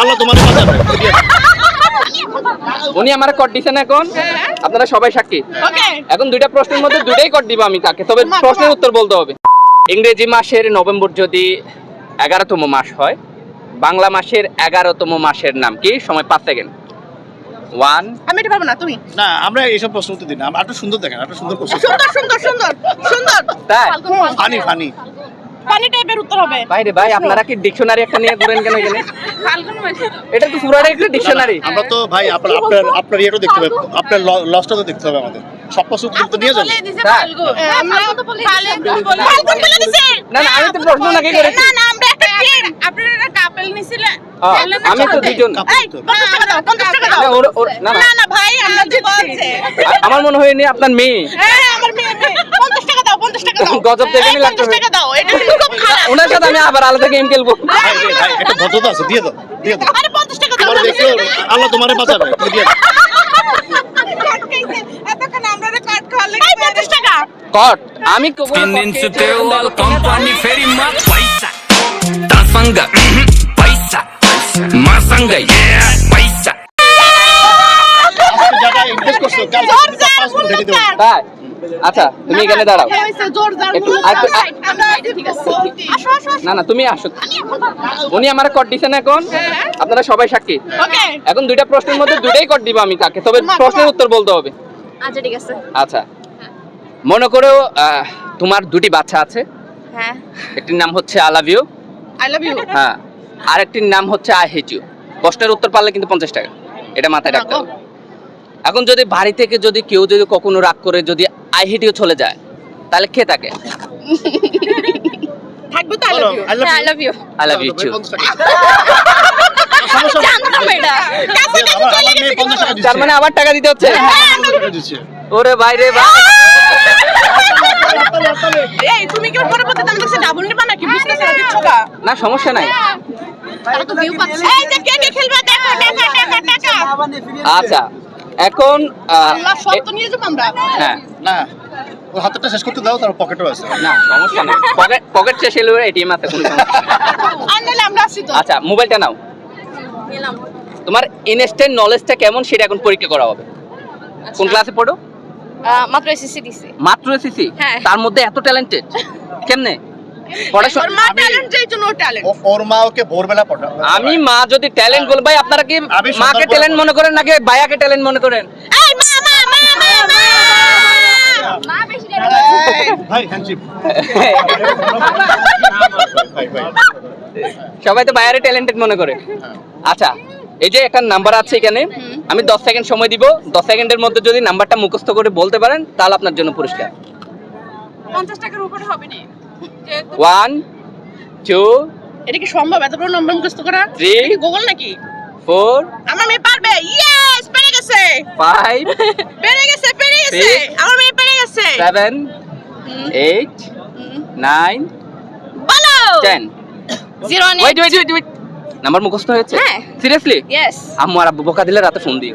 আল্লাহ তোমার উনি আমার কট দিছেন এখন। আপনারা সবাই সাক্ষী। এখন দুইটা প্রশ্নের মধ্যে দুইটাই কট দিব আমি তাকে তবে প্রশ্নের উত্তর বলতে হবে। ইংরেজি মাসের নভেম্বর যদি এগারোতম মাস হয় বাংলা মাসের এগারোতম মাসের নাম কি? সময় পাঁচ সেকেন্ড। ওয়ান আমি এটা পাবো না তুমি? না আমরা এইসব প্রশ্ন উত্তর দিই না একটু সুন্দর দেখেন একটু সুন্দর প্রশ্ন সুন্দর সুন্দর সুন্দর সুন্দর। তাই? ফানি ফানি পানি টাইপের উত্তর হবে। বাইরে ভাই আপনারা কি ডিকশনারি একটা নিয়ে ঘুরেন কেন এখানে? এটা তো একটা ডিকশনারি আমরা তো ভাই আপনার আপনার আপনার ইয়েটা দেখতে হবে। আপনার লসটা তো দেখতে হবে আমাদের। সব প্রশ্ন উত্তর নিয়ে যাবেন তাই? আমরা ফাল্গুন বলে দিছে না না আমি তো প্রশ্ন নাকি করেছি? না না আমরা একটা টিম আপনারা একটা কাপল নিছিলেন হ্যাঁ, আমি তো দুজন এই 50 টাকা দাও 50 টাকা দাও। না, ওর- ওর- না, না। না না ভাই আমরা মনে হয়নি আপনার মেয়ে। হ্যাঁ আমার মেয়ে মেয়ে। 50 টাকা দাও 50 টাকা দাও। গজব দেখে লাগতো। 50 টাকা দাও এটা ওনার সাথে আমি আবার আলাদা গেম খেলব। একটা ভদ্রতা আছে দিয়ে দাও দিয়ে দাও। আরে 50 টাকা দাও তোমার দেখছ আল্লাহ তোমারে বাঁচাবে তুমি দিয়ে দাও। এতক্ষণ আমরা কাট খাওয়া লাগে 50 টাকা। কট আমি কখনো Tendenza কটকে- teual company ferima paisa Tasanga paisa Masanga yeah paisa আজকে যারা ইনভেস্ট করছ কাল আচ্ছা তুমি এখানে দাঁড়াও। আসো না না তুমি আসো। উনি আমার কট দিছেন এখন আপনারা সবাই সাক্ষী। এখন দুইটা প্রশ্নের মধ্যে দুইটাই কট দিব আমি তাকে তবে প্রশ্নের উত্তর বলতে হবে। আচ্ছা ঠিক আছে। আচ্ছা। মনে করো আহ, তোমার দুটি বাচ্চা আছে। হ্যাঁ। একটির নাম হচ্ছে I love you I love you হ্যাঁ। আরেকটির নাম হচ্ছে আই হেট ইউ প্রশ্নের উত্তর পারলে কিন্তু পঞ্চাশ টাকা। এটা মাথায় রাখতে হবে। এখন যদি বাড়ি থেকে যদি কেউ যদি কখনো রাগ করে যদি আই হেট ইউ চলে যায় তাহলে কে থাকে থাকবে তো I love you I love you I love you too পঞ্চাশ টাকা। তার মানে দিতে হচ্ছে? দিচ্ছে। ওরে ভাইরে ভাই। এই তুমি কি ওর পরবর্তীতে আমি কাছে ডাবল নিবা নাকি? বুঝতেছ না। দিচ্ছ কা না সমস্যা নাই। তারা তো ভিউ পাচ্ছে। এই যে কে কে খেলবে? টাকা টাকা টাকা টাকা আচ্ছা। এখন আহ, আল্লাহ সব এ- তো নিয়ে যাব আমরা। হ্যাঁ। না হাতটা শেষ করতে দাও তার পকেটও আছে। না সমস্যা নেই। পকেট পকেট শেষ হলে এটিএম আছে কোনো সমস্যা নেই। আর নাহলে আমরা আসি তো। আচ্ছা মোবাইলটা নাও। নিলাম। তোমার ইনস্ট্যান্ট নলেজটা কেমন সেটা এখন পরীক্ষা করা হবে। কোন ক্লাসে পড়ো? মাত্র এসএসসি দিছি। মাত্র এসেছি হ্যাঁ। তার মধ্যে এত ট্যালেন্টেড কেমনে পড়াশোনা মা ট্যালেন্ট যেই জন্য ট্যালেন্ট ওর মা ওকে ভোরবেলা পটা আমি মা যদি ট্যালেন্ট বল ভাই আপনারা কি মাকে ট্যালেন্ট মনে করেন নাকি ভাইয়াকে ট্যালেন্ট মনে করেন? এই মা মা মা মা মা! মা বেশি ভাই হ্যান্ডশিপ ভাই ভাই সবাই তো ভাইয়ারে ট্যালেন্টেড মনে করে। আচ্ছা এই যে একটা নাম্বার আছে এখানে আমি দশ সেকেন্ড সময় দিব। দশ সেকেন্ডের মধ্যে যদি নাম্বারটা মুখস্থ করে বলতে পারেন তাহলে আপনার জন্য পুরস্কার। 50 টাকার উপরে হবে না। ওয়ান টু এটা কি সম্ভব? এত বড় নম্বর মুখস্থ করা? কি গুগল নাকি? ফোর আমার মেয়ে পারবে? ইয়েস পেরে গেছে। ফাইভ পেরে গেছে পেরে গেছে। আমার মেয়ে পেরে গেছে। সেভেন এইট নাইন বলো! Ten zero wait wait wait wait number মুখস্থ হয়েছে? হ্যাঁ। সিরিয়াসলি ইয়েস আম্মু আর আব্বু বকা দিলে রাতে ফোন দিও।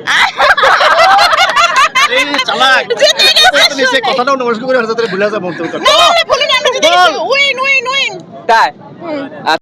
এই চালাক। জিতে গেছে নমস্কার করে ভুলে যাব বলতে না না ভুলিনি আমরা